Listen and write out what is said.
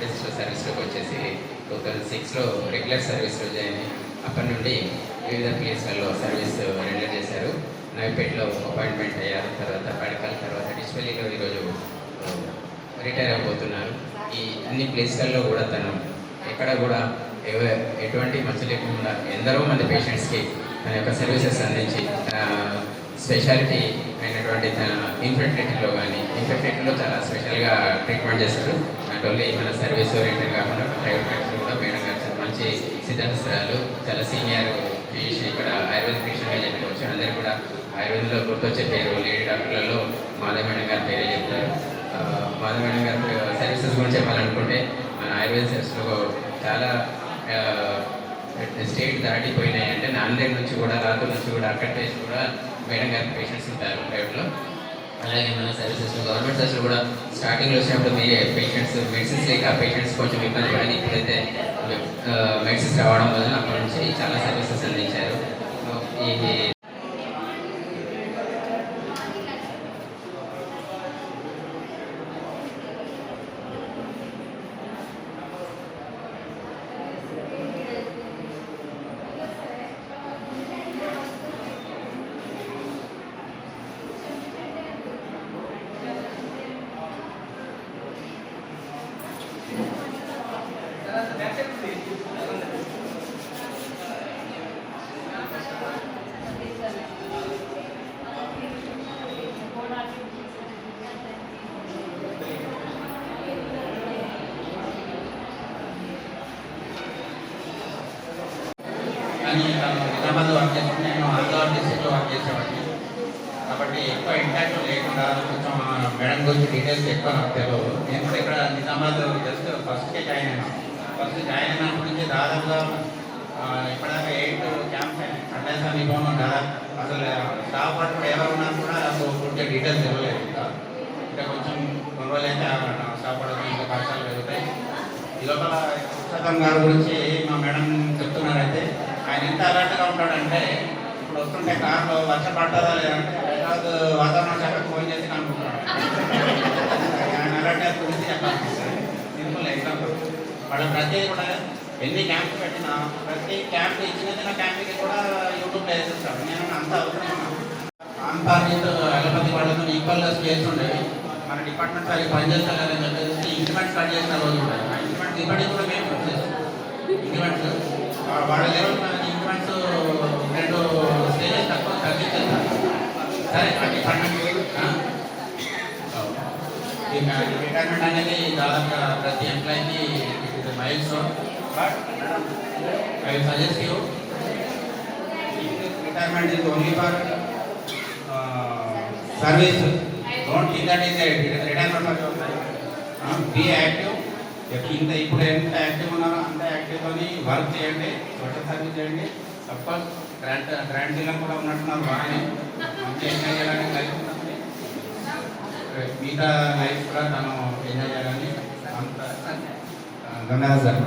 డేస్లో సర్వీస్లోకి వచ్చేసి టూ థౌజండ్ సిక్స్లో రెగ్యులర్ సర్వీస్లో జాయిన్ అయ్యి అప్పటి నుండి వివిధ ప్లేస్లలో సర్వీస్ రెండర్ చేశారు. నవిపేటలో అపాయింట్మెంట్ అయ్యారు. తర్వాత పడకల తర్వాత డిస్పెల్లీలో ఈరోజు రిటైర్ అయిపోతున్నారు ఈ అన్ని ప్లేస్లలో కూడా తను ఎక్కడ కూడా ఎటువంటి మచ్చ లేకుండా ఎందరో మంది పేషెంట్స్కి తన యొక్క సర్వీసెస్ అందించి స్పెషాలిటీ అయినటువంటి తన ఇన్ఫెక్టేటరీలో కానీ ఇన్ఫెక్టేటరీలో చాలా స్పెషల్గా ట్రీట్మెంట్ చేస్తారు నాట్ ఓన్లీ మన సర్వీస్ ఓరియంటెడ్ కాకుండా ప్రైవేట్ డాక్టర్ కూడా మేడం గారు మంచి సిద్ధాంతరాలు చాలా సీనియర్ ఫిజిషియన్ ఇక్కడ ఆయుర్వేద ఫిజిషియన్గా చెప్పుకోవచ్చు అందరూ కూడా ఆయుర్వేదంలో గుర్తొచ్చే పేరు లేడీ డాక్టర్లలో మాధవ మేడం గారి పేరే చెప్తారు. మాధవ మేడం గారి సర్వీసెస్ గురించి చెప్పాలనుకుంటే మన ఆయుర్వేద సర్వీస్లో చాలా స్టేట్ దాటిపోయినాయి. అంటే నాందేడ్ నుంచి కూడా రాత్రి నుంచి కూడా అక్కడ నుంచి కూడా మేడం గారి పేషెంట్స్ ఉంటారు ప్రైవేట్లో. అలాగే మన సర్వీసెస్ గవర్నమెంట్ సర్వీస్ కూడా స్టార్టింగ్లో వచ్చినప్పుడు మీరే పేషెంట్స్ మెడిసిన్స్ లేక పేషెంట్స్ కొంచెం ఇబ్బంది పడని ఇప్పుడైతే మెడిసిన్స్ రావడం వల్ల అప్పటి నుంచి చాలా సర్వీసెస్ అందించారు. ఈ కానీ తను నిజామాబాద్ వర్క్ చేసి నేను ఆంధ్రవాడ డిస్ట్రిక్ట్లో వర్క్ చేసేవాడిని కాబట్టి ఎక్కువ ఇంపాక్ట్ లేకుండా కొంచెం మేడం గురించి డీటెయిల్స్ ఎక్కువ నాకు తెలియదు నేను ఇక్కడ నిజామాబాద్ జస్ట్ ఫస్ట్కే జాయిన్ అయినా. ఫస్ట్ జాయిన్ అయినప్పటి నుంచి దాదాపుగా ఇప్పటిదాకా ఎయిట్ క్యాంప్స్ అటెండ్ అంటే సమీపంలో దాదాపు అసలు స్టాఫ్ వాళ్ళు కూడా ఎవరు ఉన్నా కూడా నాకు పూర్తిగా డీటెయిల్స్ ఇవ్వలేదు ఇంకా ఇంకా కొంచెం కొన్ని రోజులు స్టాఫ్ ఇంకా కష్టాలు పెరుగుతాయి. ఈ లోపల పుస్తకం గారి గురించి మా మేడం చెప్తున్నారైతే ఆయన ఎంత అలర్ట్గా ఉంటాడంటే ఇప్పుడు వస్తుంటే కార్లో వర్షం పడుతుందా లేదంటే హైదరాబాద్ వాతావరణ శాఖ ఫోన్ చేసి అనుకుంటున్నాను ఆయన గురించి చెప్పాలి. సింపుల్ ఎగ్జాంపుల్ వాళ్ళ ప్రతి కూడా ఎన్ని క్యాంప్ పెట్టినా ప్రతి క్యాంప్ ఇచ్చిన చిన్న క్యాంప్కి కూడా యూట్యూబ్లో వేసేస్తాడు నేను అంత అవసరం ఆంపార్జిత్ అలోపతి వాళ్ళతో ఈక్వల్గా స్కేల్స్ ఉండేవి మన డిపార్ట్మెంట్ సరిగ్గా అని చెప్పేసి ఇంప్లిమెంట్ స్టార్ట్ చేసిన రోజు కూడా. ఆ ఇప్పటికి కూడా మేము రిటైర్మెంట్ అనేది దాదాపుగా ప్రతి ఎంప్లాయీకి milestone but I suggest you retirement is only for uh, service. Don't think that is a retirement for your life. Uh, be active. ఇంత ఇప్పుడు ఎంత యాక్టివ్ ఉన్నారో అంత యాక్టివ్తోని వర్క్ చేయండి సోషల్ సర్వీస్ చేయండి of course grand grant dealer కూడా ఉన్నట్టున్నారు బాగానే. మంచి ఎంజాయ్ చేయాలని లైఫ్ మిగతా లైఫ్ కూడా తను ఎంజాయ్ చేయాలని అంత ధన్యవాదాలు